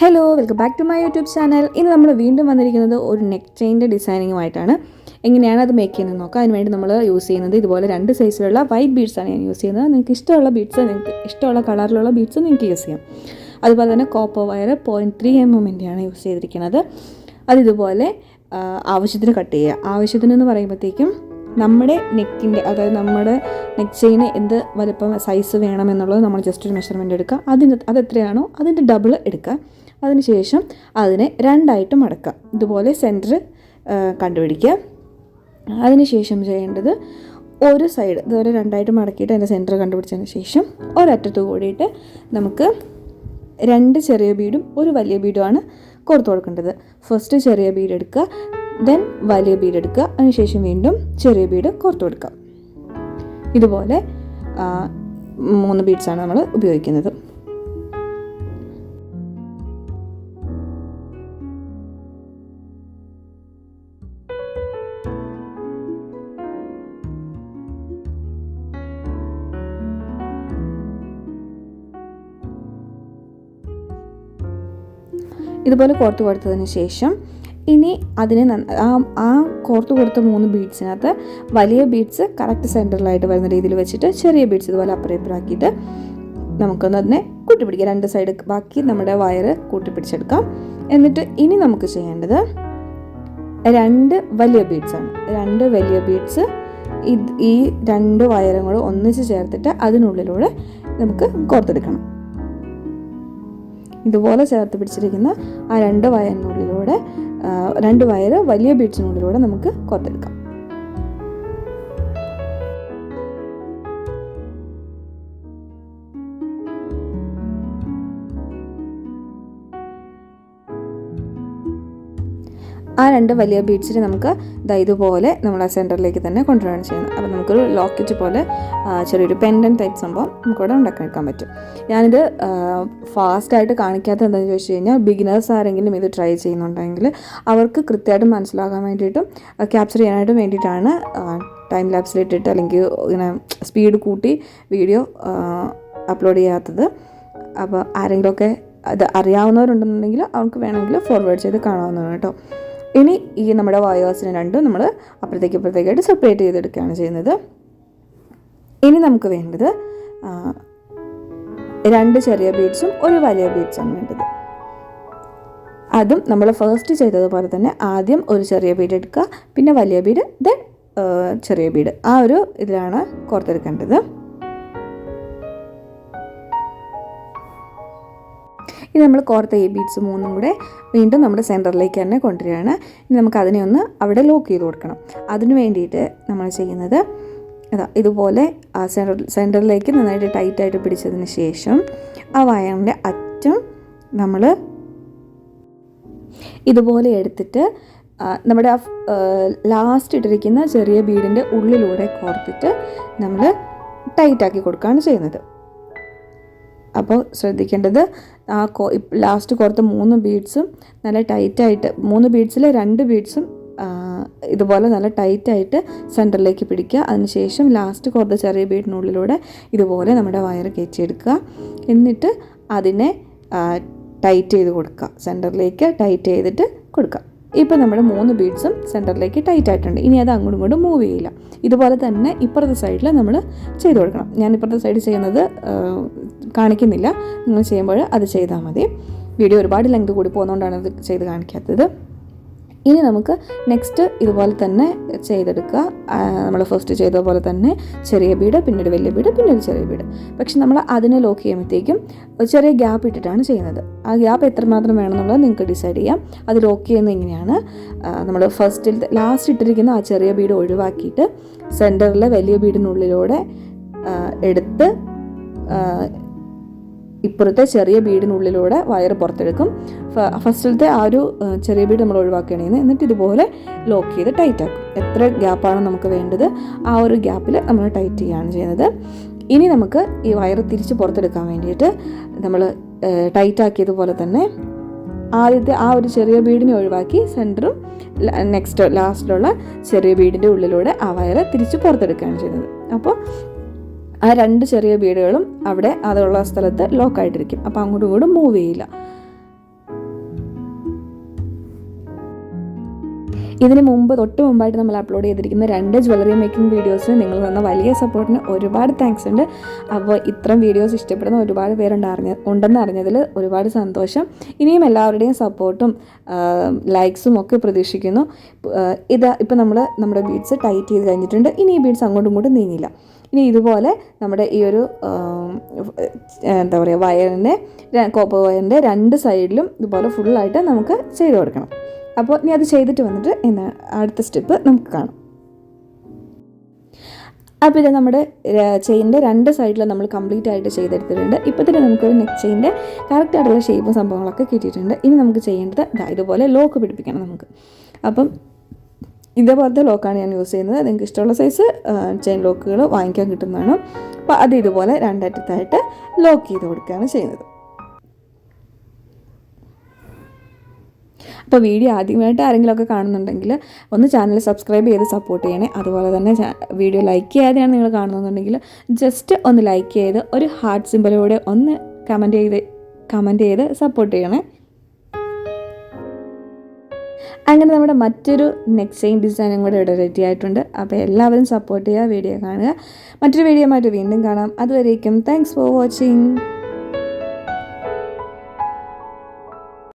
Hello welcome back to my YouTube channel ഇന്ന് നമ്മൾ വീണ്ടും വന്നിരിക്കുന്നത് ഒരു നെക്ക് ചെയിന്റെ ഡിസൈനിങ്ങുമായിട്ടാണ് എങ്ങനെയാണ് അത് മേക്ക് ചെയ്യുന്നത് നോക്കാം. അതിനുവേണ്ടി നമ്മൾ യൂസ് ചെയ്യുന്നത് ഇതുപോലെ രണ്ട് സൈസിലുള്ള വൈറ്റ് ബീഡ്സാണ് ഞാൻ യൂസ് ചെയ്യുന്നത്. നിങ്ങൾക്ക് ഇഷ്ടമുള്ള ബീഡ്സ് നിങ്ങൾക്ക് ഇഷ്ടമുള്ള കളറിലുള്ള ബീഡ്സ് നിങ്ങൾക്ക് യൂസ് ചെയ്യാം. അതുപോലെ തന്നെ copper wire point three M എമ്മിന്റെയാണ് use ചെയ്തിരിക്കുന്നത്. അതിതുപോലെ ആവശ്യത്തിന് കട്ട് ചെയ്യുക. ആവശ്യത്തിന് എന്ന് പറയുമ്പോഴത്തേക്കും നമ്മുടെ നെക്കിന്റെ അതായത് നമ്മുടെ നെക്ക് ചെയിന് എന്ത് വലിപ്പം സൈസ് വേണമെന്നുള്ളത് നമ്മൾ ജസ്റ്റ് ഒരു മെഷർമെന്റ് എടുക്കുക. അതിന് അത് എത്രയാണോ അതിന്റെ ഡബിൾ എടുക്കുക. അതിനുശേഷം അതിനെ രണ്ടായിട്ട് മടക്കുക ഇതുപോലെ സെന്റർ കണ്ടുപിടിക്കുക. അതിനുശേഷം ചെയ്യേണ്ടത് ഒരു സൈഡ് ഇതുപോലെ രണ്ടായിട്ട് മടക്കിയിട്ട് അതിന്റെ സെന്റർ കണ്ടുപിടിച്ചതിന് ശേഷം ഒരറ്റത്ത് കൂടിയിട്ട് നമുക്ക് രണ്ട് ചെറിയ ബീഡും ഒരു വലിയ ബീഡുമാണ് കോർത്ത് കൊടുക്കേണ്ടത്. ഫസ്റ്റ് ചെറിയ ബീഡ് എടുക്കുക ദെൻ വലിയ ബീഡ് എടുക്കുക. അതിനുശേഷം വീണ്ടും ചെറിയ ബീഡ് കോർത്ത് കൊടുക്കുക. ഇതുപോലെ മൂന്ന് ബീഡ്സാണ് നമ്മൾ ഉപയോഗിക്കുന്നത്. ഇതുപോലെ കോർത്ത് കൊടുത്തതിന് ശേഷം ഇനി അതിനെ ആ ആ കോർത്ത് കൊടുത്ത മൂന്ന് ബീഡ്സിനകത്ത് വലിയ ബീഡ്സ് കറക്റ്റ് സെന്ററിലായിട്ട് വരുന്ന രീതിയിൽ വെച്ചിട്ട് ചെറിയ ബീഡ്സ് ഇതുപോലെ അപ്പുറം നമുക്കൊന്ന് അതിനെ കൂട്ടിപ്പിടിക്കാം. രണ്ട് സൈഡ് ബാക്കി നമ്മുടെ വയറ് കൂട്ടിപ്പിടിച്ചെടുക്കാം. എന്നിട്ട് ഇനി നമുക്ക് ചെയ്യേണ്ടത് രണ്ട് വലിയ ബീഡ്സ് ആണ്. രണ്ട് വലിയ ബീഡ്സ് ഈ രണ്ട് വയറും കൂടെ ഒന്നിച്ച് ചേർത്തിട്ട് അതിനുള്ളിലൂടെ നമുക്ക് കോർത്തെടുക്കണം. ഇതുപോലെ ചേർത്ത് പിടിച്ചിരിക്കുന്ന ആ രണ്ട് വയറിനുള്ളിലൂടെ രണ്ട് വയർ വലിയ ബീഡ്സിനുള്ളിലൂടെ നമുക്ക് കോർത്തെടുക്കാം ആ രണ്ട് വലിയ ബീഡ്സിനെ നമുക്ക് ദാ ഇതുപോലെ നമ്മൾ ആ സെന്ററിലേക്ക് തന്നെ കൊണ്ടുവരണം ചെയ്യുന്നത്. അപ്പോൾ നമുക്കൊരു ലോക്കറ്റ് പോലെ ചെറിയൊരു പെൻഡൻ ടൈപ്പ് സംഭവം നമുക്കിവിടെ ഉണ്ടാക്കിയെടുക്കാൻ പറ്റും. ഞാനിത് ഫാസ്റ്റായിട്ട് കാണിക്കാത്തത് എന്താണെന്ന് ചോദിച്ചു കഴിഞ്ഞാൽ ബിഗിനേഴ്സ് ആരെങ്കിലും ഇത് ട്രൈ ചെയ്യുന്നുണ്ടെങ്കിൽ അവർക്ക് കൃത്യമായിട്ട് മനസ്സിലാക്കാൻ വേണ്ടിയിട്ടും ക്യാപ്ചർ ചെയ്യാനായിട്ടും വേണ്ടിയിട്ടാണ് ടൈം ലാപ്സിലിട്ടിട്ട് അല്ലെങ്കിൽ ഇങ്ങനെ സ്പീഡ് കൂട്ടി വീഡിയോ അപ്ലോഡ് ചെയ്യാത്തത്. അപ്പോൾ ആരെങ്കിലുമൊക്കെ അത് അറിയാവുന്നവരുണ്ടെന്നുണ്ടെങ്കിൽ അവർക്ക് വേണമെങ്കിൽ ഫോർവേഡ് ചെയ്ത് കാണാവുന്നതാണ് കേട്ടോ. ഇനി ഈ നമ്മുടെ വയേഴ്സിനെ രണ്ടും നമ്മൾ അപ്പുറത്തേക്ക് ഇപ്പുറത്തേക്കായിട്ട് സെപ്പറേറ്റ് ചെയ്തെടുക്കുകയാണ് ചെയ്യുന്നത്. ഇനി നമുക്ക് വേണ്ടത് രണ്ട് ചെറിയ ബീഡ്സും ഒരു വലിയ ബീഡ്സാണ് വേണ്ടത്. അതും നമ്മൾ ഫസ്റ്റ് ചെയ്തതുപോലെ തന്നെ ആദ്യം ഒരു ചെറിയ ബീഡ് എടുക്കുക പിന്നെ വലിയ ബീഡ് ദെൻ ചെറിയ ബീഡ് ആ ഒരു ഇതിലാണ് കോർത്തെടുക്കേണ്ടത്. ഇനി നമ്മൾ കോർത്ത ഈ ബീഡ്സ് മൂന്നും കൂടെ വീണ്ടും നമ്മുടെ സെന്ററിലേക്ക് തന്നെ കൊണ്ടുവരികയാണ്. ഇനി നമുക്ക് അതിനെ ഒന്ന് അവിടെ ലോക്ക് ചെയ്ത് കൊടുക്കണം. അതിന് വേണ്ടിയിട്ട് നമ്മൾ ചെയ്യുന്നത് അതാ ഇതുപോലെ ആ സെന്റർ സെന്ററിലേക്ക് നന്നായിട്ട് ടൈറ്റായിട്ട് പിടിച്ചതിന് ശേഷം ആ വയറിന്റെ അറ്റം നമ്മൾ ഇതുപോലെ എടുത്തിട്ട് നമ്മുടെ ആ ലാസ്റ്റ് ഇട്ടിരിക്കുന്ന ചെറിയ ബീഡിന്റെ ഉള്ളിലൂടെ കോർത്തിട്ട് നമ്മൾ ടൈറ്റാക്കി കൊടുക്കുകയാണ് ചെയ്യുന്നത്. അപ്പോൾ ശ്രദ്ധിക്കേണ്ടത് ആ കോ ലാസ്റ്റ് കുറച്ച് മൂന്ന് ബീഡ്സും നല്ല ടൈറ്റായിട്ട് മൂന്ന് ബീഡ്സിലെ രണ്ട് ബീഡ്സും ഇതുപോലെ നല്ല ടൈറ്റായിട്ട് സെന്ററിലേക്ക് പിടിക്കുക. അതിനുശേഷം ലാസ്റ്റ് കുറച്ച് ചെറിയ ബീഡിനുള്ളിലൂടെ ഇതുപോലെ നമ്മുടെ വയറ് കയറ്റിയെടുക്കുക. എന്നിട്ട് അതിനെ ടൈറ്റ് ചെയ്ത് കൊടുക്കുക. സെന്ററിലേക്ക് ടൈറ്റ് ചെയ്തിട്ട് കൊടുക്കുക. ഇപ്പോൾ നമ്മുടെ മൂന്ന് ബീഡ്സും സെന്ററിലേക്ക് ടൈറ്റ് ആയിട്ടുണ്ട്. ഇനി അത് അങ്ങോട്ടും ഇങ്ങോട്ടും മൂവ് ചെയ്യില്ല. ഇതുപോലെ തന്നെ ഇപ്പുറത്തെ സൈഡിൽ നമ്മൾ ചെയ്ത് കൊടുക്കണം. ഞാൻ ഇപ്പുറത്തെ സൈഡ് ചെയ്യുന്നത് കാണിക്കുന്നില്ല. നിങ്ങൾ ചെയ്യുമ്പോൾ അത് ചെയ്താൽ മതി. വീഡിയോ ഒരുപാട് ലെങ്ത് കൂടി പോകുന്നതുകൊണ്ടാണ് ഇത് ചെയ്ത് കാണിക്കാത്തത്. ഇനി നമുക്ക് നെക്സ്റ്റ് ഇതുപോലെ തന്നെ ചെയ്തെടുക്കുക. നമ്മൾ ഫസ്റ്റ് ചെയ്ത പോലെ തന്നെ ചെറിയ ബീഡ് പിന്നീട് വലിയ ബീഡ് പിന്നീട് ചെറിയ ബീഡ്. പക്ഷെ നമ്മൾ അതിനെ ലോക്ക് ചെയ്യുമ്പോഴത്തേക്കും ചെറിയ ഗ്യാപ്പ് ഇട്ടിട്ടാണ് ചെയ്യുന്നത്. ആ ഗ്യാപ്പ് എത്രമാത്രം വേണമെന്നുള്ളത് നിങ്ങൾക്ക് ഡിസൈഡ് ചെയ്യാം. അത് ലോക്ക് ചെയ്യുന്നത് എങ്ങനെയാണ്? നമ്മൾ ഫസ്റ്റിൽ ലാസ്റ്റ് ഇട്ടിരിക്കുന്ന ആ ചെറിയ ബീഡ് ഒഴിവാക്കിയിട്ട് സെന്ററിലെ വലിയ ബീഡിനുള്ളിലൂടെ ആ, എടുത്ത് ഇപ്പുറത്തെ ചെറിയ ബീഡിനുള്ളിലൂടെ വയർ പുറത്തെടുക്കും. ഫസ്റ്റിലത്തെ ആ ഒരു ചെറിയ ബീഡ് നമ്മൾ ഒഴിവാക്കുകയാണ് എന്നിട്ട് ഇതുപോലെ ലോക്ക് ചെയ്ത് ടൈറ്റ് ആക്കും. എത്ര ഗ്യാപ്പാണ് നമുക്ക് വേണ്ടത്? ആ ഒരു ഗ്യാപ്പിൽ നമ്മൾ ടൈറ്റ് ചെയ്യുകയാണ് ചെയ്യുന്നത്. ഇനി നമുക്ക് ഈ വയർ തിരിച്ച് പുറത്തെടുക്കാൻ വേണ്ടിയിട്ട് നമ്മൾ ടൈറ്റ് ആക്കിയതുപോലെ തന്നെ ആദ്യത്തെ ആ ഒരു ചെറിയ ബീഡിനെ ഒഴിവാക്കി സെന്ററും നെക്സ്റ്റ് ലാസ്റ്റിലുള്ള ചെറിയ ബീഡിന്റെ ഉള്ളിലൂടെ ആ വയറ് തിരിച്ച് പുറത്തെടുക്കുകയാണ് ചെയ്യുന്നത്. അപ്പോൾ ആ രണ്ട് ചെറിയ ബീഡുകളും അവിടെ അതുള്ള സ്ഥലത്ത് ലോക്കായിട്ടിരിക്കും അപ്പോൾ അങ്ങോട്ടും ഇങ്ങോട്ടും മൂവ് ചെയ്യില്ല. ഇതിന് മുമ്പ് തൊട്ട് മുമ്പായിട്ട് നമ്മൾ അപ്ലോഡ് ചെയ്തിരിക്കുന്ന രണ്ട് ജ്വല്ലറി മേക്കിംഗ് വീഡിയോസിന് നിങ്ങൾ തന്ന വലിയ സപ്പോർട്ടിന് ഒരുപാട് താങ്ക്സ് ഉണ്ട്. അപ്പോൾ ഇത്രയും വീഡിയോസ് ഇഷ്ടപ്പെടുന്ന ഒരുപാട് പേരുണ്ട് അറിഞ്ഞ ഉണ്ടെന്ന് അറിഞ്ഞതിൽ ഒരുപാട് സന്തോഷം. ഇനിയും എല്ലാവരുടെയും സപ്പോർട്ടും ലൈക്സും ഒക്കെ പ്രതീക്ഷിക്കുന്നു. ഇത് ഇപ്പോൾ നമ്മൾ നമ്മുടെ ബീഡ്സ് ടൈറ്റ് ചെയ്ത് കഴിഞ്ഞിട്ടുണ്ട്. ഇനി ഈ ബീഡ്സ് അങ്ങോട്ടും ഇങ്ങോട്ടും നീങ്ങില്ല. ഇനി ഇതുപോലെ നമ്മുടെ ഈ ഒരു എന്താ പറയുക വയറിന്റെ കോപ്പർ വയറിന്റെ രണ്ട് സൈഡിലും ഇതുപോലെ ഫുള്ളായിട്ട് നമുക്ക് ചെയ്ത് കൊടുക്കണം. അപ്പോൾ നീ അത് ചെയ്തിട്ട് വന്നിട്ട് എന്നാ അടുത്ത സ്റ്റെപ്പ് നമുക്ക് കാണാം. അപ്പോൾ ഇത് നമ്മുടെ ചെയിന്റെ രണ്ട് സൈഡിൽ നമ്മൾ കംപ്ലീറ്റ് ആയിട്ട് ചെയ്തെടുത്തിട്ടുണ്ട്. ഇപ്പോൾ തന്നെ നമുക്കൊരു നെക് ചെയിന്റെ കറക്റ്റ് ആയിട്ടുള്ള ഷേപ്പും സംഭവങ്ങളൊക്കെ കിട്ടിയിട്ടുണ്ട്. ഇനി നമുക്ക് ചെയ്യേണ്ടത് ഇതാ ഇതുപോലെ ലോക്ക് പിടിപ്പിക്കണം നമുക്ക്. അപ്പം ഇതേപോലത്തെ ലോക്കാണ് ഞാൻ യൂസ് ചെയ്യുന്നത്. നിങ്ങൾക്ക് ഇഷ്ടമുള്ള സൈസ് ചെയിൻ ലോക്കുകൾ വാങ്ങിക്കാൻ കിട്ടുന്നതാണ്. അപ്പോൾ അത് ഇതുപോലെ രണ്ടറ്റത്തായിട്ട് ലോക്ക് ചെയ്ത് കൊടുക്കുകയാണ് ചെയ്യുന്നത്. അപ്പോൾ വീഡിയോ ആദ്യമായിട്ട് ആരെങ്കിലുമൊക്കെ കാണുന്നുണ്ടെങ്കിൽ ഒന്ന് ചാനൽ സബ്സ്ക്രൈബ് ചെയ്ത് സപ്പോർട്ട് ചെയ്യണേ. അതുപോലെ തന്നെ വീഡിയോ ലൈക്ക് ചെയ്യാതെയാണ് നിങ്ങൾ കാണുന്നുണ്ടെങ്കിൽ ജസ്റ്റ് ഒന്ന് ലൈക്ക് ചെയ്ത് ഒരു ഹാർട്ട് സിമ്പലോടെ ഒന്ന് കമന്റ് ചെയ്ത് കമന്റ് ചെയ്ത് സപ്പോർട്ട് ചെയ്യണേ. അങ്ങനെ നമ്മുടെ മറ്റൊരു നെക്സ്റ്റ് ചെയിൻ ഡിസൈനും കൂടെ ഇവിടെ റെഡി ആയിട്ടുണ്ട്. അപ്പോൾ എല്ലാവരും സപ്പോർട്ട് ചെയ്യുക വീഡിയോ കാണുക. മറ്റൊരു വീഡിയോ വീണ്ടും കാണാം. അതുവരേക്കും താങ്ക്സ് ഫോർ വാച്ചിങ്